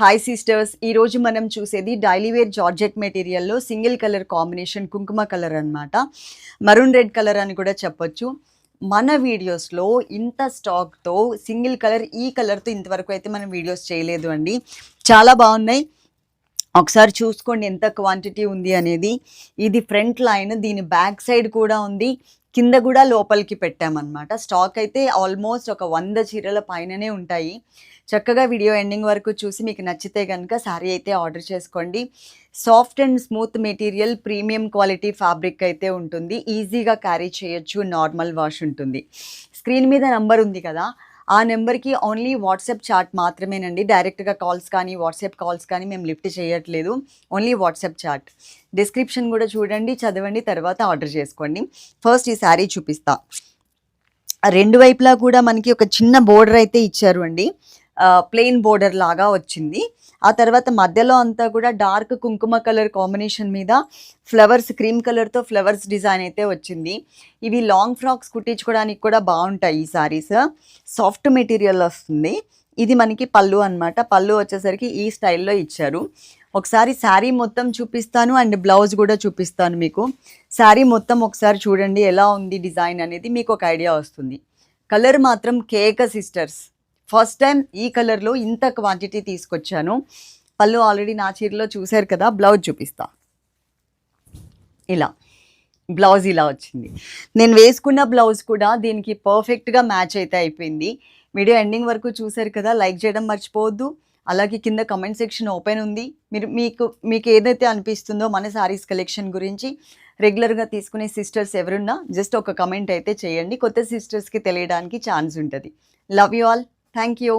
Hi sisters ఈ రోజు మనం చూసేది డైలీ వేర్ జార్జెట్ మెటీరియల్లో సింగిల్ కలర్ కాంబినేషన్ కుంకుమ కలర్ అనమాట మరూన్ రెడ్ కలర్ అని కూడా చెప్పొచ్చు. మన వీడియోస్లో ఇంత స్టాక్తో సింగిల్ కలర్ ఈ కలర్తో ఇంతవరకు అయితే మనం వీడియోస్ చేయలేదు అండి. చాలా బాగున్నాయి. ఒకసారి చూసుకోండి ఎంత క్వాంటిటీ ఉంది అనేది. ఇది ఫ్రంట్ లైన్ దీని బ్యాక్ సైడ్ కూడా ఉంది. కింద కూడా లోపలికి పెట్టామన్నమాట. స్టాక్ అయితే ఆల్మోస్ట్ ఒక వంద చీరల పైననే ఉంటాయి. చక్కగా వీడియో ఎండింగ్ వరకు చూసి మీకు నచ్చితే కనుక శారీ అయితే ఆర్డర్ చేసుకోండి. Soft and smooth material premium quality fabric అయితే ఉంటుంది. ఈజీగా క్యారీ చేయొచ్చు నార్మల్ వాష్ ఉంటుంది. స్క్రీన్ మీద నంబర్ ఉంది కదా ఆ నెంబర్కి ఓన్లీ వాట్సాప్ చాట్ మాత్రమేనండి. డైరెక్ట్గా కాల్స్ కానీ వాట్సాప్ కాల్స్ కానీ మేము లిఫ్ట్ చేయట్లేదు. Only WhatsApp chat. డిస్క్రిప్షన్ కూడా చూడండి చదవండి తర్వాత ఆర్డర్ చేసుకోండి. ఫస్ట్ ఈ శారీ చూపిస్తా. రెండు వైపులా కూడా మనకి ఒక చిన్న బోర్డర్ అయితే ఇచ్చారు అండి. ప్లెయిన్ బోర్డర్ లాగా వచ్చింది. ఆ తర్వాత మధ్యలో అంతా కూడా డార్క్ కుంకుమ కలర్ కాంబినేషన్ మీద ఫ్లవర్స్ క్రీమ్ కలర్తో ఫ్లవర్స్ డిజైన్ అయితే వచ్చింది. ఇవి లాంగ్ ఫ్రాక్స్ కుట్టించుకోవడానికి కూడా బాగుంటాయి ఈ సారీస్ సాఫ్ట్ మెటీరియల్ వస్తుంది. ఇది మనకి పళ్ళు అన్నమాట. పళ్ళు వచ్చేసరికి ఈ స్టైల్లో ఇచ్చారు. ఒకసారి శారీ మొత్తం చూపిస్తాను అండ్ బ్లౌజ్ కూడా చూపిస్తాను మీకు. శారీ మొత్తం ఒకసారి చూడండి ఎలా ఉంది డిజైన్ అనేది మీకు ఒక ఐడియా వస్తుంది. కలర్ మాత్రం కేక సిస్టర్స్ ఫస్ట్ టైం ఈ కలర్లో ఇంత క్వాంటిటీ తీసుకొచ్చాను. పళ్ళు ఆల్రెడీ నా చీరలో చూశారు కదా బ్లౌజ్ చూపిస్తా. ఇలా బ్లౌజ్ ఇలా వచ్చింది. నేను వేసుకున్న బ్లౌజ్ కూడా దీనికి పర్ఫెక్ట్గా మ్యాచ్ అయితే అయిపోయింది. వీడియో ఎండింగ్ వరకు చూశారు కదా లైక్ చేయడం మర్చిపోవద్దు. అలాగే కింద కమెంట్ సెక్షన్ ఓపెన్ ఉంది. మీరు మీకు మీకు ఏదైతే అనిపిస్తుందో మన శారీస్ కలెక్షన్ గురించి రెగ్యులర్గా తీసుకునే సిస్టర్స్ ఎవరున్నా జస్ట్ ఒక కమెంట్ అయితే చేయండి. కొత్త సిస్టర్స్కి తెలియడానికి ఛాన్స్ ఉంటుంది. Love you all thank you